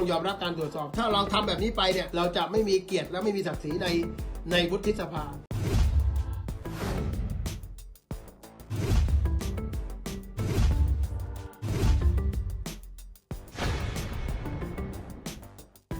ต้องยอมรับการตรวจสอบ ถ้าเราทำแบบนี้ไปเนี่ย เราจะไม่มีเกียรติและไม่มีศักดิ์ศรีในในวุฒิสภา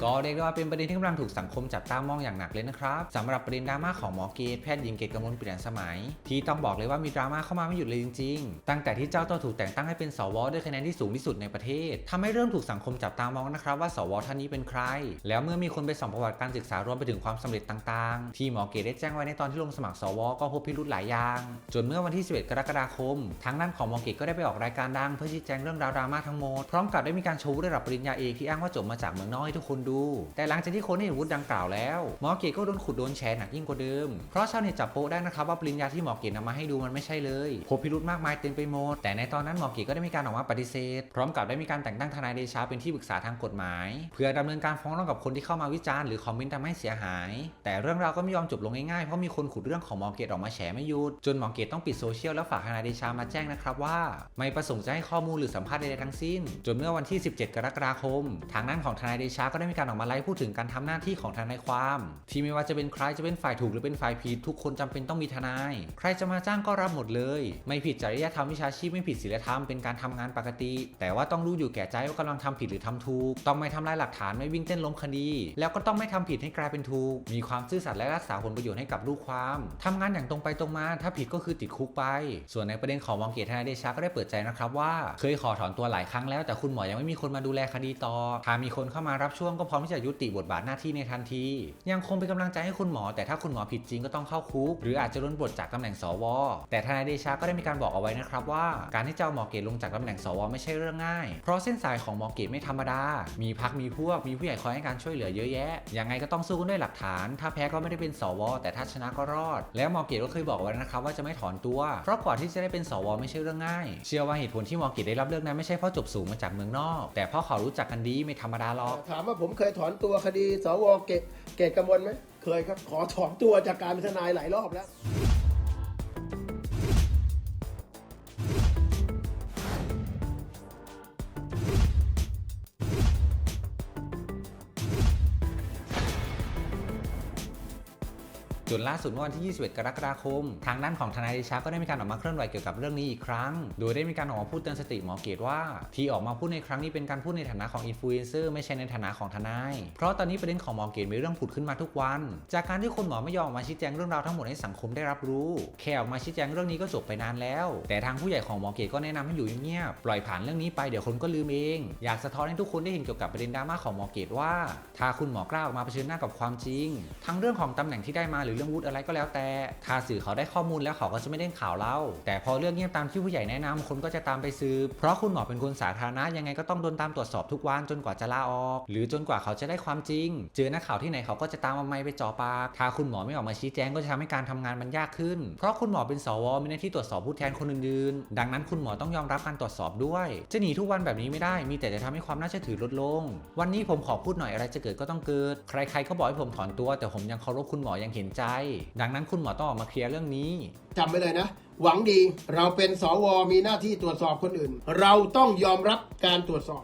ก็เรียกได้ว่าเป็นประเด็นที่กำลังถูกสังคมจับตามองอย่างหนักเลยนะครับสำหรับประเด็นดราม่าของหมอเกตแพทย์หญิงเกตกมลเปลี่ยนสมัย ที่ต้องบอกเลยว่ามีดราม่าเข้ามาไม่หยุดเลยจริงๆ ตั้งแต่ที่เจ้าตัวถูกแต่งตั้งให้เป็นสวด้วยคะแนนที่สูงที่สุดในประเทศทำให้เริ่มถูกสังคมจับตามองนะครับว่าสวท่านนี้เป็นใคร แล้วเมื่อมีคนไปส่องประวัติการศึกษารวมไปถึงความสำเร็จต่างๆ ที่หมอเกตได้แจ้งไว้ในตอนที่ลงสมัครสวก็พบพิรุธหลายอย่าง จนเมื่อวันที่ 11 กรกฎาคม ทางด้านของหมอเกตก็ได้ไปออกรายการดังเพื่อชี้แจงเรื่องราวดราม่าทั้งหมดพร้อมกับได้มีการโชว์ระดับปริญญาเอกที่อ้างว่าจบมาจากเมืองนอกให้ทุกคนดูแต่หลังจากที่คนได้เห็นวุฒิดังกล่าวแล้วหมอเกตก็โดนขุดโดนแชร์หนักยิ่งกว่าเดิม เพราะชาวเน็ตจับโป๊ได้นะครับว่าปริญญาที่หมอเกตนำมาให้ดูมันไม่ใช่เลยพบพิรุธมากมายเต็มไปหมด แต่ในตอนนั้นหมอเกตก็ได้มีการออกมาปฏิเสธ พร้อมกับได้มีการแต่งตั้งทนายเดชาเป็นที่ปรึกษาทางกฎหมาย เพื่อดำเนินการฟ้องร้องกับคนที่เข้ามาวิจารณ์หรือคอมเมนต์ทำให้เสียหาย แต่เรื่องราวก็ไม่ยอมจบลงง่ายๆเพราะมีคนขุดเรื่องของหมอเกตออกมาแฉไม่หยุดจนหมอเกตต้องปิดโซเชียลแล้วฝากทนายเดชามาแจ้งนะครับว่า ไม่ประสงค์จะให้ข้อมูลหรือสัมภาษณ์ใดๆทั้งสิ้น จนเมื่อวันที่ 17 กรกฎาคม ทางด้านของทนายเดชาก็ได้มีการออกมาไลฟ์พูดถึงการทำหน้าที่ของทนายความ ที่ไม่ว่าจะเป็นใครจะเป็นฝ่ายถูกหรือเป็นฝ่ายผิดทุกคนจำเป็นต้องมีทนาย ใครจะมาจ้างก็รับหมดเลย ไม่ผิดจริยธรรมวิชาชีพไม่ผิดศีลธรรมเป็นการทำงานปกติ แต่ว่าต้องรู้อยู่แก่ใจว่ากำลังทำผิดหรือทำถูก ต้องไม่ทำลายหลักฐานไม่วิ่งเต้นล้มคดี แล้วก็ต้องไม่ทำผิดให้กลายเป็นถูก มีความซื่อสัตย์และรักษาผลประโยชน์ให้กับลูกความทำงานอย่างตรงไปตรงมา ถ้าผิดก็คือติดคุกไป ส่วนในประเด็นของมองเกียรติทนายเดชาก็ได้เปิดใจนะครับว่า เคยขอถอนตัวหลายครั้งแล้วแต่คุณหมอยังไม่มีคนมาดูแลคดีต่อถ้ามีคนเข้ามารับช่วงก็พร้อมที่จะยุติบทบาทหน้าที่ในทันที ยังคงเป็นกำลังใจให้คุณหมอ แต่ถ้าคุณหมอผิดจริงก็ต้องเข้าคุก หรืออาจจะโดนปลดจากตำแหน่งสว แต่ทนายเดชาก็ได้มีการบอกเอาไว้นะครับว่า การที่เจ้าหมอเกตลงจากตำแหน่งสว ไม่ใช่เรื่องง่าย เพราะเส้นสายของหมอเกตไม่ธรรมดา มีพักมีพวกมีผู้ใหญ่คอยให้การช่วยเหลือเยอะแยะยังไงก็ต้องสู้กันด้วยหลักฐาน ถ้าแพ้ก็ไม่ได้เป็นสว แต่ถ้าชนะก็รอด แล้วหมอเกตก็เคยบอกไว้นะครับว่าจะไม่ถอนตัว เพราะกว่าที่จะได้เป็นสว ไม่ใช่เรื่องง่าย เชื่อว่าเหตุผลที่หมอเกตได้รับเลือกนั้นไม่ใช่เพราะจบสูงมาจากเมืองนอก แต่เพราะเขารู้จักกันดีไม่ธรรมดาหรอกถามว่าผมเคยถอนตัวคดีสวเกตเกตกมลไหมเคยครับ ขอถอนตัวจากการเป็นทนายหลายรอบแล้ว จนล่าสุดเมื่อวันที่ 21 กรกฎาคม ทางด้านของทนายเดชาก็ได้มีการออกมาเคลื่อนไหวเกี่ยวกับเรื่องนี้อีกครั้ง โดยได้มีการออกมาพูดเตือนสติหมอเกตว่า ที่ออกมาพูดในครั้งนี้เป็นการพูดในฐานะของอินฟลูเอนเซอร์ไม่ใช่ในฐานะของทนาย เพราะตอนนี้ประเด็นของหมอเกตมีเรื่องผุดขึ้นมาทุกวัน จากการที่คนหมอไม่ยอมออกมาชี้แจงเรื่องราวทั้งหมดให้สังคมได้รับรู้แค่ออกมาชี้แจงเรื่องนี้ก็จบไปนานแล้ว แต่ทางผู้ใหญ่ของหมอเกตก็แนะนำให้อยู่เงียบปล่อยผ่านเรื่องนี้ไปเดี๋ยวคนก็ลืมเองอยากสะท้อนให้ทุกคนได้เห็นเกี่ยวกับประเด็นดราม่าของหมอเกตว่าถ้าคุณหมอกล้าออกมาเผชิญหน้ากับความจริง ทั้งเรื่องของตำแหน่งที่ได้มาหรือรื่องวุฒิอะไรก็แล้วแต่ถ้าสื่อเขาได้ข้อมูลแล้วเขาก็จะไม่เล่นข่าวเล่าแต่พอเรื่องเงียบตามที่ผู้ใหญ่แนะนำคนก็จะตามไปสืบเพราะคุณหมอเป็นคนสาธารณะยังไงก็ต้องโดนตามตรวจสอบทุกวันจนกว่าจะลาออก หรือจนกว่าเขาจะได้ความจริง เจอนักข่าวที่ไหนเขาก็จะตามเอาไม้ไปจ่อปากถ้าคุณหมอไม่ออกมาชี้แจงก็จะทำให้การทำงานมันยากขึ้น เพราะคุณหมอเป็นสวมีหน้าที่ตรวจสอบผู้แทนคนอื่นๆ ดังนั้นคุณหมอต้องยอมรับการตรวจสอบด้วย จะหนีทุกวันแบบนี้ไม่ได้ มีแต่จะทำให้ความน่าเชื่อถือลดลง วันนี้ผมขอพูดหน่อยอะไรจะเกิดก็ต้องเกิด ใครๆก็บอกให้ผมถอนตัว แต่ผมยังเคารพคุณหมอยังเห็นใจดังนั้นคุณหมอต้องออกมาเคลียร์เรื่องนี้จำไว้เลยนะ หวังดีเราเป็นสวมีหน้าที่ตรวจสอบคนอื่น เราต้องยอมรับการตรวจสอบ